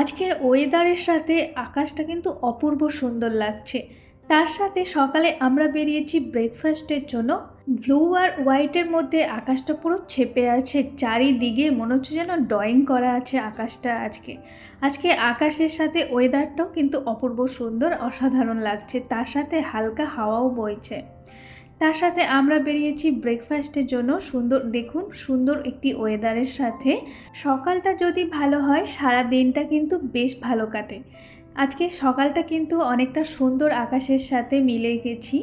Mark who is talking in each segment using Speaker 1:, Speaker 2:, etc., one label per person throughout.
Speaker 1: আজকে ওয়েদারের সাথে আকাশটা কিন্তু অপূর্ব সুন্দর লাগছে। তার সাথে সকালে আমরা বেরিয়েছি ব্রেকফাস্টের জন্য। ব্লু আর হোয়াইটের মধ্যে আকাশটা পুরো ছেপে আছে, চারিদিকে মনে হচ্ছে যেন ড্রয়িং করা আছে আকাশটা আজকে। আজকে আকাশের সাথে ওয়েদারটাও কিন্তু অপূর্ব সুন্দর, অসাধারণ লাগছে। তার সাথে হালকা হাওয়াও বইছে। তার সাথে আমরা বেরিয়েছি ব্রেকফাস্টের জন্য। সুন্দর, দেখুন, সুন্দর একটি ওয়েদারের সাথে। সকালটা যদি ভালো হয়, সারা দিনটা কিন্তু বেশ ভালো কাটে। আজকে সকালটা কিন্তু অনেকটা সুন্দর আকাশের সাথে মিলে গেছি।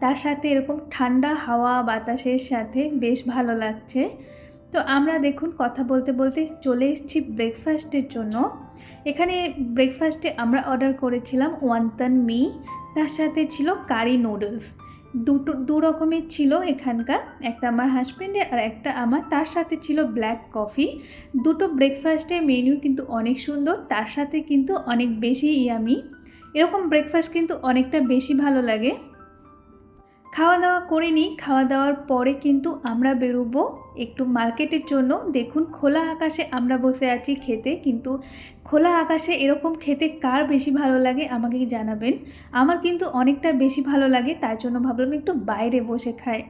Speaker 1: তার সাথে এরকম ঠান্ডা হাওয়া বাতাসের সাথে বেশ ভালো লাগছে। তো আমরা দেখুন, কথা বলতে বলতে চলে এসেছি ব্রেকফাস্টের জন্য। এখানে ব্রেকফাস্টে আমরা অর্ডার করেছিলাম ওয়ান্তান মি তার সাথে ছিল কারি নুডলস দুটো, দু রকমের ছিল এখানকার। একটা আমার হাজব্যান্ডের আর একটা আমার। তার সাথে ছিল ব্ল্যাক কফি দুটো ব্রেকফাস্টের মেনু কিন্তু অনেক সুন্দর। তার সাথে কিন্তু অনেক বেশি ইয়ামি এরকম ব্রেকফাস্ট কিন্তু অনেকটা বেশি ভালো লাগে। খাওয়া দাওয়া করে নিই। খাওয়া দাওয়ার পরে কিন্তু আমরা বেরোবো একটু মার্কেটের জন্য। দেখুন, খোলা আকাশে আমরা বসে আছি খেতে। কিন্তু খোলা আকাশে এরকম খেতে কার বেশি ভালো লাগে আমাকে জানাবেন। আমার কিন্তু অনেকটা বেশি ভালো লাগে, তার জন্য ভাবলাম একটু বাইরে বসে খাই।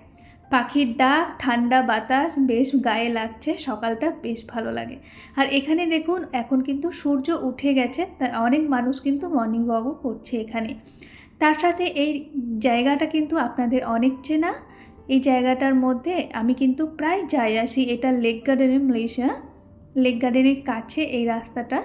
Speaker 1: পাখির ডাক, ঠান্ডা বাতাস, বেশ গায়ে লাগছে, সকালটা বেশ ভালো লাগে। আর এখানে দেখুন, এখন কিন্তু সূর্য উঠে গেছে অনেক মানুষ কিন্তু মর্নিং ওয়াকও করছে এখানে। তার সাথে এই জায়গাটা কিন্তু আপনাদের অনেক চেনা। এই জায়গাটার মধ্যে আমি কিন্তু প্রায় যাই আসি, এটা লেক গার্ডেনের মালয়েশিয়া লেক গার্ডেনের কাছে এই রাস্তাটা।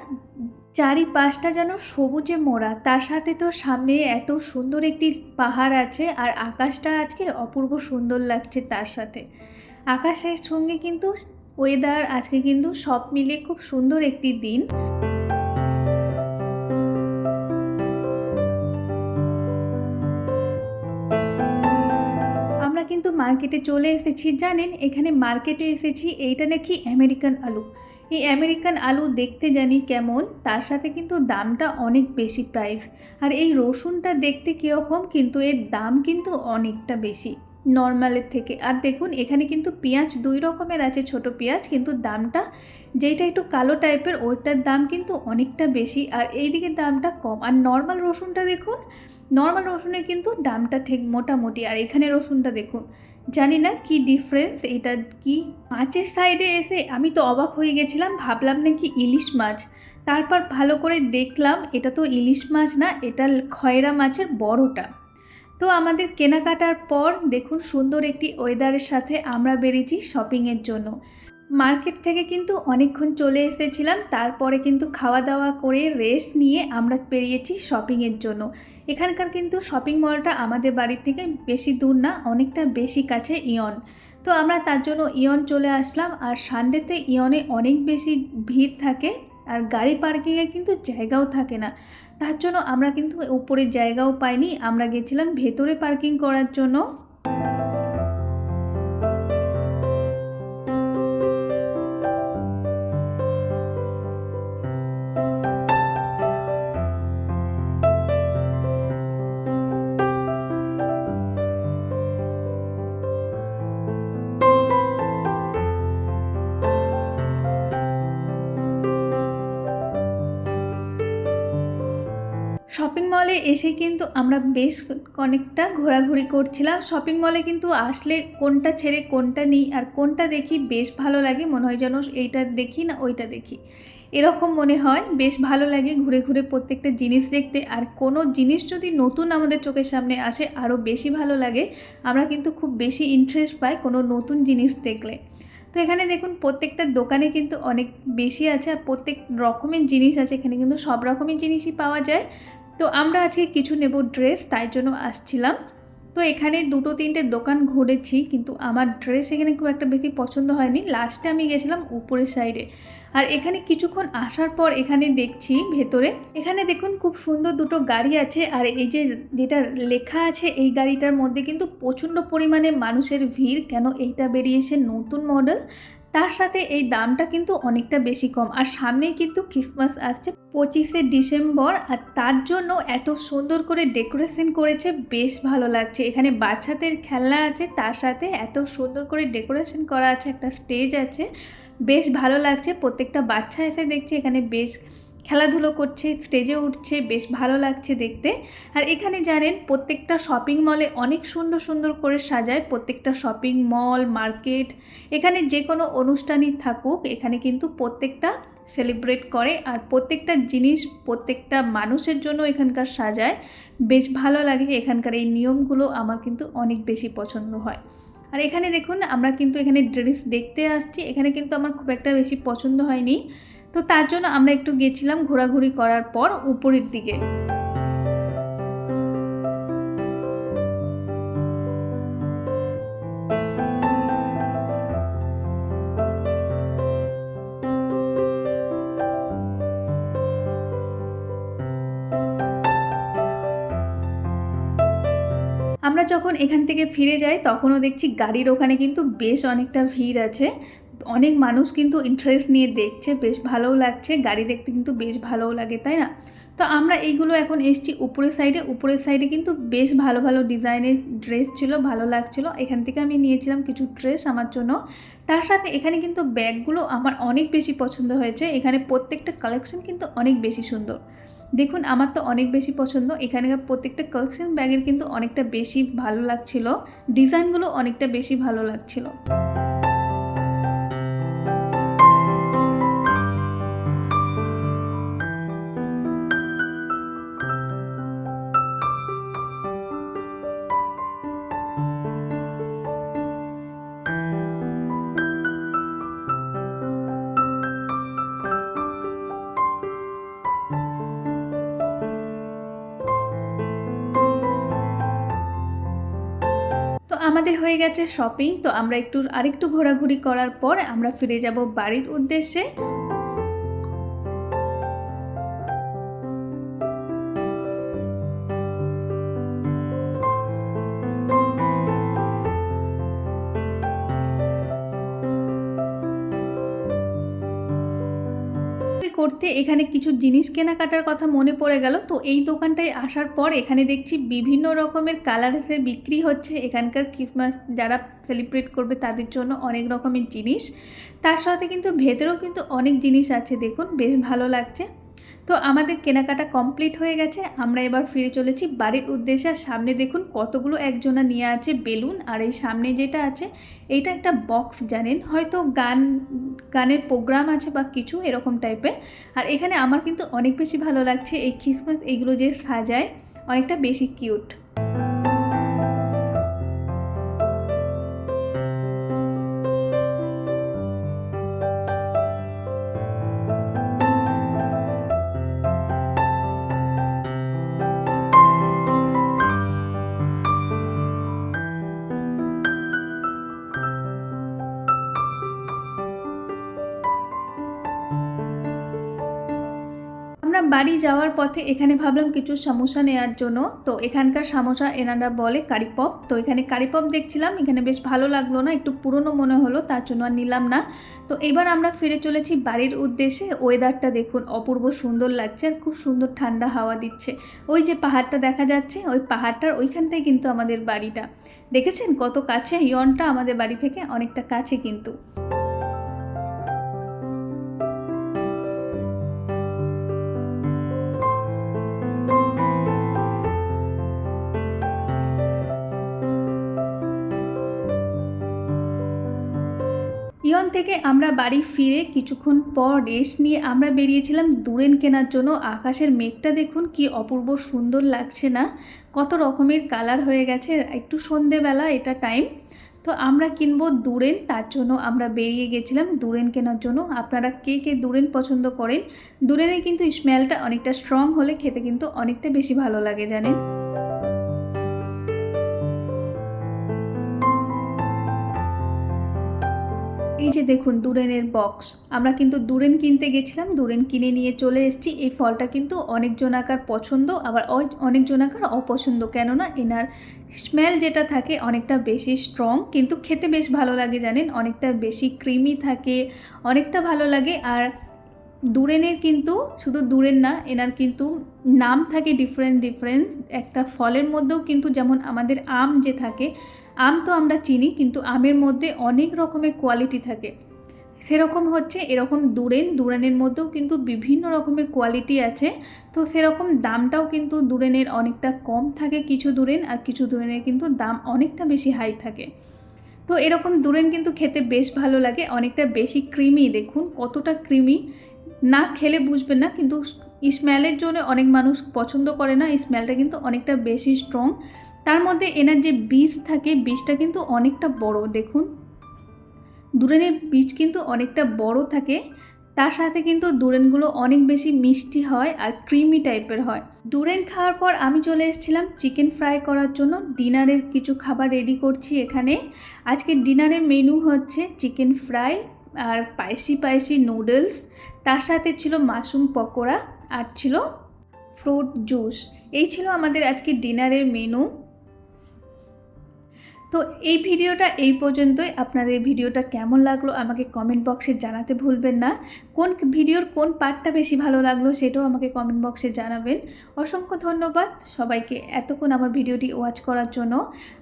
Speaker 1: চারিপাশটা যেন সবুজে মোড়া। তার সাথে তো সামনে এত সুন্দর একটি পাহাড় আছে আর আকাশটা আজকে অপূর্ব সুন্দর লাগছে তার সাথে। আকাশের সঙ্গে কিন্তু ওয়েদার আজকে কিন্তু সব মিলে খুব সুন্দর একটি দিন। আমরা কিন্তু মার্কেটে চলে এসেছি, জানেন? এখানে মার্কেটে এসেছি, এইটা নাকি আমেরিকান আলু। এই আমেরিকান আলু দেখতে জানি কেমন, তার সাথে কিন্তু দামটা অনেক বেশি প্রাইস আর এই রসুনটা দেখতে কীরকম, কিন্তু এর দাম কিন্তু অনেকটা বেশি নর্মালের থেকে। আর দেখুন, এখানে কিন্তু পেঁয়াজ দুই রকমের আছে, ছোট পেঁয়াজ, কিন্তু দামটা যেইটা একটু কালো টাইপের ওইটার দাম কিন্তু অনেকটা বেশি। আর এই দিকে দামটা কম। আর নর্মাল রসুনটা দেখুন নর্মাল রসুনের কিন্তু দামটা ঠিক মোটামুটি। আর এখানে রসুনটা দেখুন, জানি না কি ডিফারেন্স এটা কি মাছের সাইডে এসে আমি তো অবাক হয়ে গেছিলাম, ভাবলাম নাকি ইলিশ মাছ। তারপর ভালো করে দেখলাম, এটা তো ইলিশ মাছ না, এটা খয়রা মাছের বড়টা। তো আমাদের কেনাকাটার পর দেখুন সুন্দর একটি ওয়েদারের সাথে আমরা বেরিয়েছি শপিংয়ের জন্য। মার্কেট থেকে কিন্তু অনেকক্ষণ চলে এসেছিলাম, তারপরে কিন্তু খাওয়া দাওয়া করে রেস্ট নিয়ে আমরা বেরিয়েছি শপিংয়ের জন্য। এখানকার কিন্তু শপিং মলটা আমাদের বাড়ির থেকে বেশি দূর না, অনেকটা বেশি কাছে ইয়ন। তো আমরা তার জন্য ইয়ন চলে আসলাম আর সানডেতে ইয়নে অনেক বেশি ভিড় থাকে আর গাড়ি পার্কিংয়ে কিন্তু জায়গাও থাকে না। তার জন্য আমরা কিন্তু উপরে জায়গাও পাইনি, আমরা গেছিলাম ভেতরে পার্কিং করার জন্য। মলে এসে কিন্তু আমরা বেশ অনেকটা ঘোরাঘুরি করছিলাম। শপিং মলে কিন্তু আসলে কোনটা ছেড়ে কোনটা নিই আর কোনটা দেখি বেশ ভালো লাগে, মনে হয় যেন এইটা দেখি না ওইটা দেখি। এরকম মনে হয় বেশ ভালো লাগে ঘুরে ঘুরে প্রত্যেকটা জিনিস দেখতে আর কোনো জিনিস যদি নতুন আমাদের চোখের সামনে আসে আরও বেশি ভালো লাগে, আমরা কিন্তু খুব বেশি ইন্টারেস্ট পাই কোনো নতুন জিনিস দেখলে। তো এখানে দেখুন প্রত্যেকটা দোকানে কিন্তু অনেক বেশি আছে আর প্রত্যেক রকমের জিনিস আছে, এখানে কিন্তু সব রকমের জিনিসই পাওয়া যায়। তো আমরা আজকে কিছু নেব ড্রেস, তাই জন্য আসছিলাম। তো এখানে দুটো তিনটে দোকান ঘুরেছি, কিন্তু আমার ড্রেস এখানে খুব একটা বেশি পছন্দ হয়নি। লাস্টে আমি গেছিলাম উপরের সাইডে আর এখানে কিছুক্ষণ আসার পর এখানে দেখছি ভেতরে, এখানে দেখুন খুব সুন্দর দুটো গাড়ি আছে, আর এই যে যেটা লেখা আছে এই গাড়িটার মধ্যে কিন্তু প্রচণ্ড পরিমাণে মানুষের ভিড়, কেন এইটা বেরিয়েছে নতুন মডেল তার সাথে এই দামটা কিন্তু অনেকটা বেশি কম। আর সামনেই কিন্তু ক্রিসমাস আসছে পঁচিশে ডিসেম্বর, আর তার জন্য এত সুন্দর করে ডেকোরেশন করেছে, বেশ ভালো লাগছে। এখানে বাচ্চাদের খেলনা আছে, তার সাথে এত সুন্দর করে ডেকোরেশন করা আছে, একটা স্টেজ আছে, বেশ ভালো লাগছে। প্রত্যেকটা বাচ্চা এসে দেখছে, এখানে বেশ খেলাধুলো করছে স্টেজে উঠছে, বেশ ভালো লাগছে দেখতে। আর এখানে জানেন, প্রত্যেকটা শপিং মলে অনেক সুন্দর সুন্দর করে সাজায় প্রত্যেকটা শপিং মল মার্কেট এখানে যে কোনো অনুষ্ঠানই থাকুক, এখানে কিন্তু প্রত্যেকটা সেলিব্রেট করে। আর প্রত্যেকটা জিনিস প্রত্যেকটা মানুষের জন্য এখানকার সাজায়। বেশ ভালো লাগে, এখানকার এই নিয়মগুলো আমার কিন্তু অনেক বেশি পছন্দ হয়। আর এখানে দেখুন, আমরা কিন্তু এখানে ড্রেস দেখতে আসছি। এখানে কিন্তু আমার খুব একটা বেশি পছন্দ হয়নি। তো তার জন্য আমরা একটু গেছিলাম ঘোরাঘুরি করার পর উপরের দিকে। আমরা যখন এখান থেকে ফিরে যাই, তখনও দেখছি গাড়ির ওখানে কিন্তু বেশ অনেকটা ভিড় আছে। অনেক মানুষ কিন্তু ইন্টারেস্ট নিয়ে দেখছে, বেশ ভালোও লাগছে, গাড়ি দেখতে কিন্তু বেশ ভালোও লাগে, তাই না? তো আমরা এইগুলো এখন এসছি উপরের সাইডে উপরের সাইডে কিন্তু বেশ ভালো ভালো ডিজাইনের ড্রেস ছিল, ভালো লাগছিল। এখান থেকে আমি নিয়েছিলাম কিছু ড্রেস আমার জন্য। তার সাথে এখানে কিন্তু ব্যাগগুলো আমার অনেক বেশি পছন্দ হয়েছে। এখানে প্রত্যেকটা কালেকশন কিন্তু অনেক বেশি সুন্দর। দেখুন, আমার তো অনেক বেশি পছন্দ। এখানকার প্রত্যেকটা কালেকশন ব্যাগের কিন্তু অনেকটা বেশি ভালো লাগছিল। ডিজাইনগুলো অনেকটা বেশি ভালো লাগছিল। আমাদের হয়ে গেছে শপিং তো আমরা একটু, আরেকটু ঘোরাঘুরি করার পর আমরা ফিরে যাব বাড়ির উদ্দেশ্যে। করতে এখানে কিছু জিনিস কেনাকাটার কথা মনে পড়ে গেল। তো এই দোকানটায় আসার পর এখানে দেখছি বিভিন্ন রকমের কালারের বিক্রি হচ্ছে। এখানকার ক্রিসমাস যারা সেলিব্রেট করবে তাদের জন্য অনেক রকমের জিনিস। তার সাথে কিন্তু ভেতরেও কিন্তু অনেক জিনিস আছে। দেখুন, বেশ ভালো লাগছে। তো আমাদের কেনাকাটা কমপ্লিট হয়ে গেছে। আমরা এবার ফিরে চলেছি বাড়ির উদ্দেশ্যে। আর সামনে দেখুন কতগুলো একজনা নিয়ে আছে বেলুন। আর এই সামনে যেটা আছে, এইটা একটা বক্স জানেন? হয়তো গান, গানের প্রোগ্রাম আছে বা কিছু এরকম টাইপের আর এখানে আমার কিন্তু অনেক বেশি ভালো লাগছে এই খ্রিসমাস এইগুলো যে সাজায়। অনেকটা বেশি কিউট বাড়ি যাওয়ার পথে এখানে ভাবলাম কিছু সমোসা নেওয়ার জন্য। তো এখানকার সমোসা এনারা বলে কারিপপ তো এখানে কারিপপ দেখছিলাম, এখানে বেশ ভালো লাগল না, একটু পুরনো মনে হলো, তার জন্য আর নিলাম না। তো এবার আমরা ফিরে চলেছি বাড়ির উদ্দেশ্যে। ওয়েদারটা দেখুন অপূর্ব সুন্দর লাগছে আর খুব সুন্দর ঠান্ডা হাওয়া দিচ্ছে। ওই যে পাহাড়টা দেখা যাচ্ছে, ওই পাহাড়টার ওইখানটাই কিন্তু আমাদের বাড়িটা। দেখেছেন কত কাছে, ইয়নটা আমাদের বাড়ি থেকে অনেকটা কাছে কিন্তু। ইয়ন থেকে আমরা বাড়ি ফিরে কিছুক্ষণ পর রেস্ট নিয়ে আমরা বেরিয়েছিলাম দূরেন কেনার জন্য। আকাশের মেঘটা দেখুন কি অপূর্ব সুন্দর লাগছে না? কত রকমের কালার হয়ে গেছে। একটু সন্ধেবেলা এটা টাইম। তো আমরা কিনবো দূরেন, তার জন্য আমরা বেরিয়ে গেছিলাম দূরেন কেনার জন্য। আপনারা কে কে দূরেন পছন্দ করেন? দূরেনের কিন্তু স্মেলটা অনেকটা স্ট্রং হলে খেতে কিন্তু অনেকটা বেশি ভালো লাগে, জানেন? এই যে দেখুন, দুরেনের বক্স আমরা কিন্তু দুরেন কিনতে গেছিলাম, দুরেন কিনে নিয়ে চলে এসেছি। এই ফলটা কিন্তু অনেক জনাকার পছন্দ, আবার অনেক জনাকার অপছন্দ, কেননা এনার স্মেল যেটা থাকে অনেকটা বেশি স্ট্রং কিন্তু খেতে বেশ ভালো লাগে জানেন, অনেকটা বেশি ক্রিমি থাকে, অনেকটা ভালো লাগে। আর দুরেনের কিন্তু, শুধু দূরের না, এনার কিন্তু নাম থাকে ডিফারেন্ট ডিফারেন্ট একটা ফলের মধ্যেও কিন্তু যেমন আমাদের আম যে থাকে আম তো আমরা চিনি, কিন্তু আমের মধ্যে অনেক রকমের কোয়ালিটি থাকে। সেরকম হচ্ছে এরকম দুরেন, দুরেনের মধ্যেও কিন্তু বিভিন্ন রকমের কোয়ালিটি আছে। তো সেরকম দামটাও কিন্তু দুরেনের অনেকটা কম থাকে কিছু দুরেন, আর কিছু দুরেনের কিন্তু দাম অনেকটা বেশি হাই থাকে। তো এরকম দুরেন কিন্তু খেতে বেশ ভালো লাগে, অনেকটা বেশি ক্রিমি দেখুন, কতটা ক্রিমি না খেলে বুঝবেন না, কিন্তু স্মেলের জন্য অনেক মানুষ পছন্দ করে না স্মেলটা কিন্তু অনেকটা বেশি স্ট্রং তার মধ্যে এনার যে বীজ থাকে, বীজটা কিন্তু অনেকটা বড়, দেখুন। দুরেনের বীজ কিন্তু অনেকটা বড় থাকে, তার সাথে কিন্তু দুরেনগুলো অনেক বেশি মিষ্টি হয় আর ক্রিমি টাইপের হয়। দুরেন খাওয়ার পর আমি চলে এসেছিলাম চিকেন ফ্রাই করার জন্য, ডিনারের কিছু খাবার রেডি করছি এখানে। আজকে ডিনারের মেনু হচ্ছে চিকেন ফ্রাই আর স্পাইসি স্পাইসি নুডলস, তার সাথে ছিল মাশরুম পকোড়া আর ছিল ফ্রুট জুস। এই ছিল আমাদের আজকে ডিনারের মেনু। তো এই ভিডিওটা এই পর্যন্তই। আপনাদের ভিডিওটা কেমন লাগল আমাকে কমেন্ট বক্সে জানাতে ভুলবেন না। কোন ভিডিওর কোন পার্টটা বেশি ভালো লাগল সেটাও আমাকে কমেন্ট বক্সে জানাবেন। অসংখ্য ধন্যবাদ সবাইকে এতক্ষণ আমার ভিডিওটি ওয়াচ করার জন্য।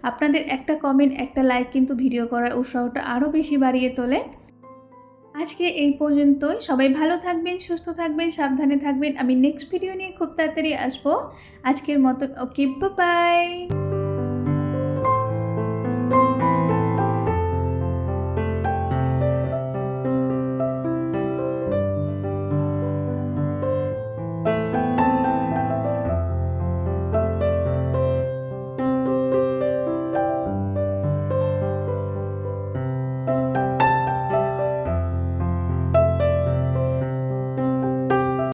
Speaker 1: আপনাদের একটা কমেন্ট একটা লাইক কিন্তু ভিডিও করার উৎসাহটা আরও বেশি বাড়িয়ে তোলে। আজকে এই পর্যন্তই। সবাই ভালো থাকবেন, সুস্থ থাকবেন, সাবধানে থাকবেন। আমি নেক্সট ভিডিও নিয়ে খুব তাড়াতাড়ি আসব। আজকের মতন ওকে বাই